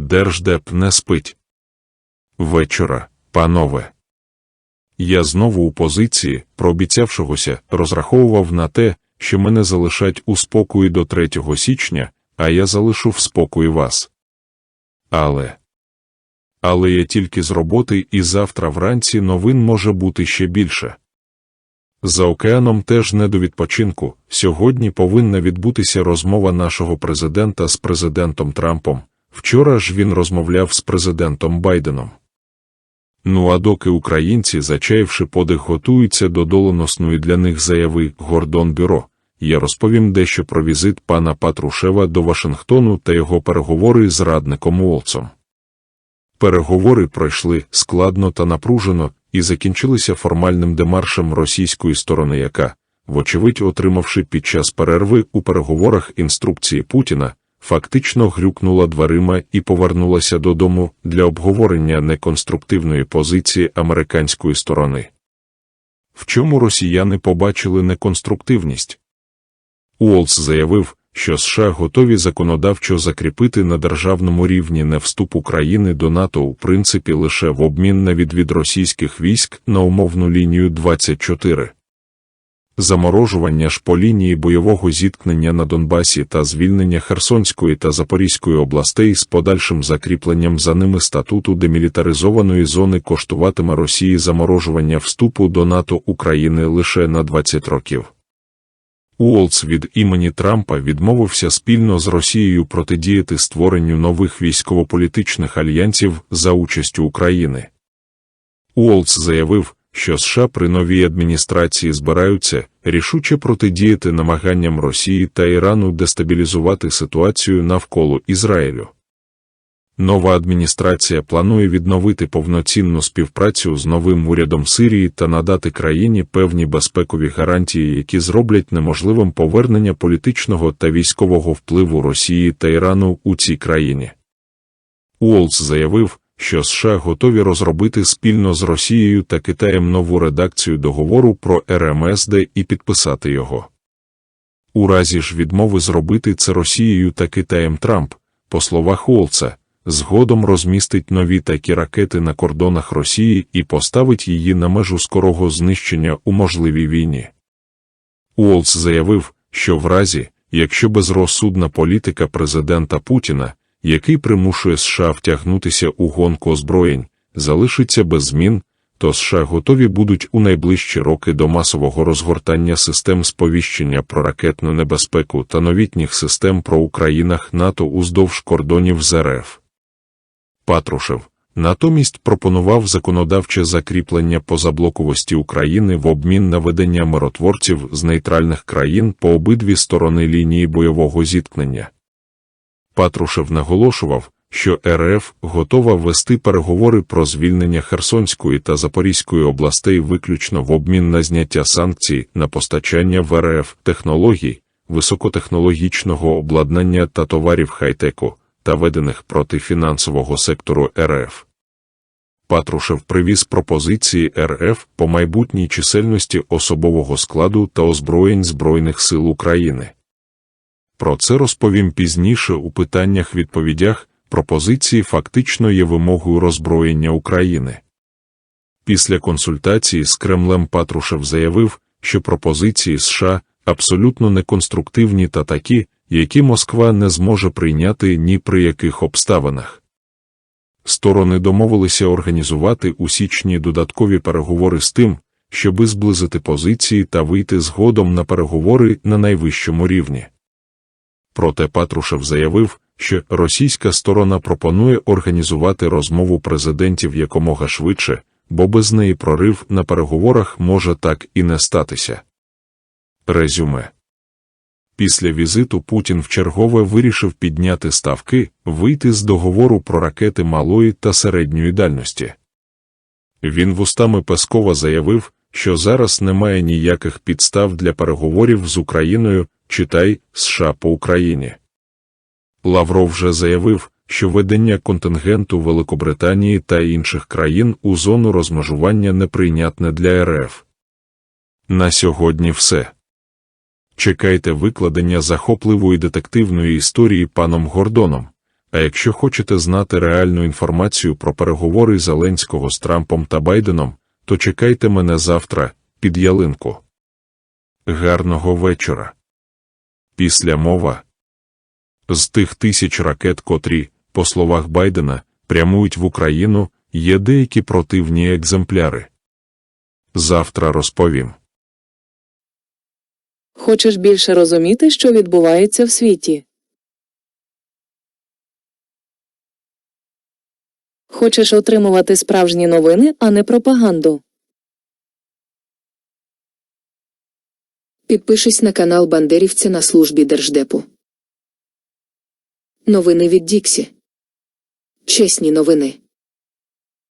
Держдеп не спить. Вечора, панове. Я знову у позиції, прообіцявшогося, розраховував на те, що мене залишать у спокої до 3 січня, а я залишу в спокої вас. Але. Але я тільки з роботи і завтра вранці новин може бути ще більше. За океаном теж не до відпочинку. Сьогодні повинна відбутися розмова нашого президента з президентом Трампом. Вчора ж він розмовляв з президентом Байденом. Ну а доки українці, зачаявши подих, готуються до доленосної для них заяви Гордон Бюро, я розповім дещо про візит пана Патрушева до Вашингтону та його переговори з радником Уолцом. Переговори пройшли складно та напружено і закінчилися формальним демаршем російської сторони, яка, вочевидь, отримавши під час перерви у переговорах інструкції Путіна, фактично грюкнула дверима і повернулася додому для обговорення неконструктивної позиції американської сторони. В чому росіяни побачили неконструктивність? Уолс заявив, що США готові законодавчо закріпити на державному рівні не вступ України до НАТО у принципі лише в обмін на відвід російських військ на умовну лінію 24. Заморожування ж по лінії бойового зіткнення на Донбасі та звільнення Херсонської та Запорізької областей з подальшим закріпленням за ними статуту демілітаризованої зони коштуватиме Росії заморожування вступу до НАТО України лише на 20 років. Уолц від імені Трампа відмовився спільно з Росією протидіяти створенню нових військово-політичних альянсів за участю України. Уолц заявив, що США при новій адміністрації збираються рішуче протидіяти намаганням Росії та Ірану дестабілізувати ситуацію навколо Ізраїлю. Нова адміністрація планує відновити повноцінну співпрацю з новим урядом Сирії та надати країні певні безпекові гарантії, які зроблять неможливим повернення політичного та військового впливу Росії та Ірану у цій країні. Уолс заявив, що США готові розробити спільно з Росією та Китаєм нову редакцію договору про РМСД і підписати його. У разі ж відмови зробити це Росією та Китаєм Трамп, по словах Уолца, згодом розмістить нові такі ракети на кордонах Росії і поставить її на межу скорого знищення у можливій війні. Уолц заявив, що в разі, якщо безрозсудна політика президента Путіна, який примушує США втягнутися у гонку озброєнь, залишиться без змін, то США готові будуть у найближчі роки до масового розгортання систем сповіщення про ракетну небезпеку та новітніх систем про Українах НАТО уздовж кордонів з РФ. Патрушев натомість пропонував законодавче закріплення позаблоковості України в обмін на ведення миротворців з нейтральних країн по обидві сторони лінії бойового зіткнення. Патрушев наголошував, що РФ готова вести переговори про звільнення Херсонської та Запорізької областей виключно в обмін на зняття санкцій на постачання в РФ технологій, високотехнологічного обладнання та товарів хай-теку, та ведених проти фінансового сектору РФ. Патрушев привіз пропозиції РФ по майбутній чисельності особового складу та озброєнь Збройних сил України. Про це розповім пізніше у питаннях відповідях. Пропозиції фактично є вимогою роззброєння України. Після консультації з Кремлем Патрушев заявив, що пропозиції США абсолютно неконструктивні та такі, які Москва не зможе прийняти ні при яких обставинах. Сторони домовилися організувати у січні додаткові переговори з тим, щоби зблизити позиції та вийти згодом на переговори на найвищому рівні. Проте Патрушев заявив, що російська сторона пропонує організувати розмову президентів якомога швидше, бо без неї прорив на переговорах може так і не статися. Резюме Після візиту Путін вчергове вирішив підняти ставки, вийти з договору про ракети малої та середньої дальності. Він вустами Пескова заявив, що зараз немає ніяких підстав для переговорів з Україною, читай США по Україні. Лавров вже заявив, що ведення контингенту Великобританії та інших країн у зону розмежування неприйнятне для РФ. На сьогодні все. Чекайте викладення захопливої детективної історії паном Гордоном. А якщо хочете знати реальну інформацію про переговори Зеленського з Трампом та Байденом, то чекайте мене завтра під ялинку. Гарного вечора. Після мова. З тих тисяч ракет, котрі, по словах Байдена, прямують в Україну, є деякі противні екземпляри. Завтра розповім. Хочеш більше розуміти, що відбувається в світі? Хочеш отримувати справжні новини, а не пропаганду? Підпишись на канал Бандерівця на службі Держдепу. Новини від Діксі. Чесні новини.